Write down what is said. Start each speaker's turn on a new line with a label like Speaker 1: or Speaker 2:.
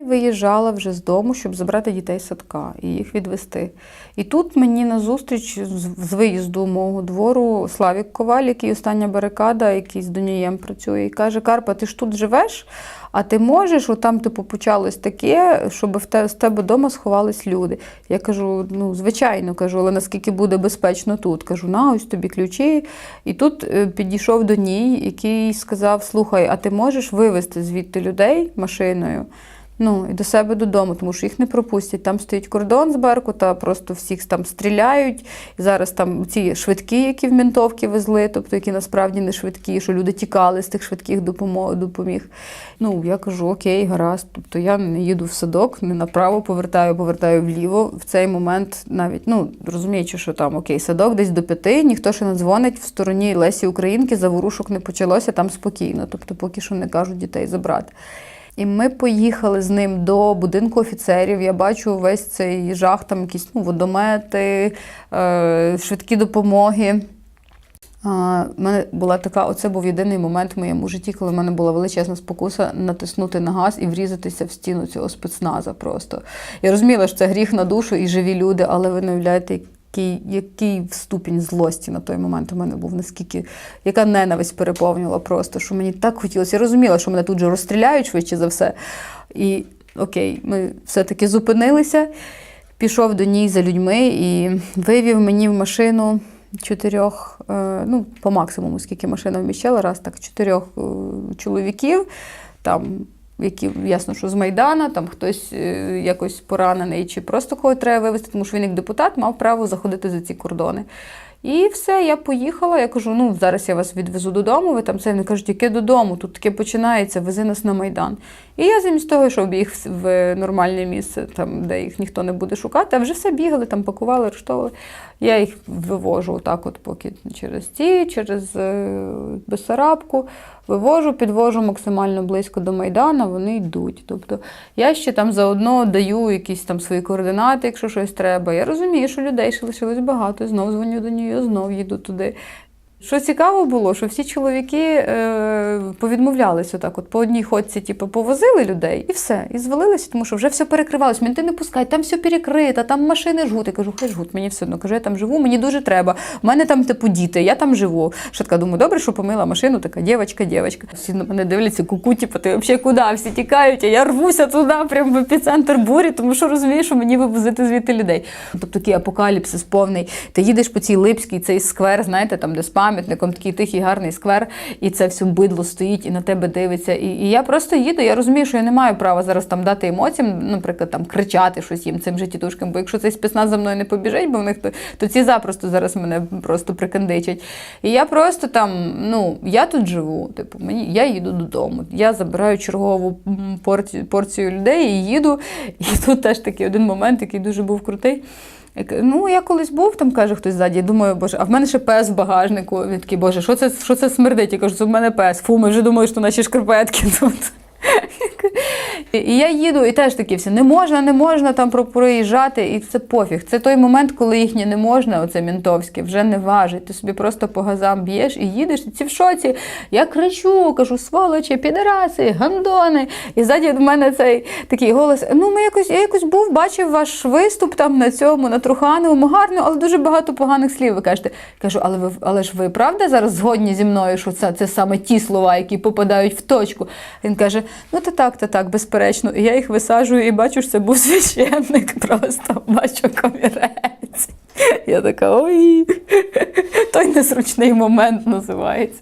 Speaker 1: Виїжджала вже з дому, щоб забрати дітей з садка і їх відвести. І тут мені назустріч з- виїзду мого двору Славік Коваль, який остання барикада, який з Донієм працює, і каже: Карпа, ти ж тут живеш, а ти можеш, от там типу почалось таке, щоб в те, з тебе вдома сховались люди. Я кажу: ну, звичайно, кажу, але наскільки буде безпечно тут? Кажу, на ось тобі ключі. І тут е, підійшов до ній, який сказав: Слухай, а ти можеш вивезти звідти людей машиною? Ну, і до себе додому, тому що їх не пропустять. Там стоїть кордон з Беркута, просто всіх там стріляють. І зараз там ці швидкі, які в ментовки везли, тобто які насправді не швидкі, що люди тікали з тих швидких допоміг. Ну, я кажу, окей, гаразд. Тобто я не їду в садок, не направо повертаю, повертаю вліво. В цей момент навіть, ну, розуміючи, що там окей, садок десь до п'яти, ніхто ще не дзвонить в стороні Лесі Українки, заворушок не почалося, там спокійно. Тобто, поки що не кажуть дітей забрати. І ми поїхали з ним до будинку офіцерів. Я бачу весь цей жах, там якісь ну, водомети, е, швидкі допомоги. В мене була така, оце був єдиний момент в моєму житті, коли в мене була величезна спокуса натиснути на газ і врізатися в стіну цього спецназа просто. Я розуміла, що це гріх на душу і живі люди, але ви не уявляєте, який, який ступінь злості на той момент у мене був, наскільки, яка ненависть переповнювала просто, що мені так хотілося. Я розуміла, що мене тут же розстріляють швидше за все. І окей, ми все-таки зупинилися, пішов до ній за людьми і вивів мені в машину чотирьох, е, ну, по максимуму, скільки машина вміщала, раз так, чотирьох е, чоловіків, там, які ясно, що з Майдана, там хтось е, якось поранений, чи просто кого треба вивезти, тому що він як депутат мав право заходити за ці кордони. І все, я поїхала. Я кажу: ну зараз я вас відвезу додому. Ви там це вони кажуть, яке додому? Тут таке починається, вези нас на майдан. І я замість того, щоб їх в- нормальне місце, там де їх ніхто не буде шукати, а вже все бігали, там пакували, арештовували. Я їх вивожу отак, от поки через ті, через е, Бесарабку, вивожу, підвожу максимально близько до Майдана, вони йдуть. Тобто я ще там заодно даю якісь там свої координати, якщо щось треба. Я розумію, що людей ще лишилось багато. Знов дзвоню до нього, знов їду туди. Що цікаво було, що всі чоловіки е, повідмовлялися так, от по одній ходці, типу, повозили людей і все, і звалилися, тому що вже все перекривалось. Менти не пускають, там все перекрито, там машини жгуть. Я кажу, хай жгуть, мені все одно. Кажу, я там живу, мені дуже треба. У мене там типу діти, я там живу. Що така думаю, добре, що помила машину, така дівчинка, дівчинка. Всі на мене дивляться, куку, типу, ти взагалі куди? Всі тікають, а я рвуся туди, прямо в епіцентр бурі, тому що розумію, що мені вивозити звідти людей. Тобто такий апокаліпсис повний. Ти їдеш по цій Липській, цей сквер, знаєте, там, де з пам'ятником, такий тихий гарний сквер, і це все бидло стоїть і на тебе дивиться. І, і я просто їду. Я розумію, що я не маю права зараз там дати емоціям, наприклад, там кричати щось їм цим же тітушкам. Бо якщо цей спецназ за мною не побіжить, бо в них то, то ці запросто зараз мене просто прикандичать. І я просто там, ну я тут живу. Типу, мені я їду додому. Я забираю чергову порцію, порцію людей і їду. І тут теж такий один момент, який дуже був крутий. Ну, я колись був, там каже хтось ззаді. Думаю, боже, а в мене ще пес в багажнику. Він такий, боже, що це, що це смердить? Я кажу, це в мене пес. Фу, ми вже думали, що наші шкарпетки тут. І- я їду, і теж такі всі, не можна, не можна там про- проїжджати, і це пофіг. Це той момент, коли їхнє не можна, оце мінтовське, вже не важить. Ти собі просто по газам б'єш і їдеш, і ці в шоці. Я кричу, кажу, сволочі, підараси, гандони. І ззаді в мене цей такий голос. Ну, ми якось, я якось був, бачив ваш виступ там на цьому, на Трухановому, гарно, але дуже багато поганих слів ви кажете. Кажу, але ви але ж ви правда зараз згодні зі мною, що це, це саме ті слова, які попадають в точку. Він каже: ну то так, то так, безперечно. І я їх висаджую і бачу, що це був священник, просто бачу комірець. Я така, ой, той незручний момент називається.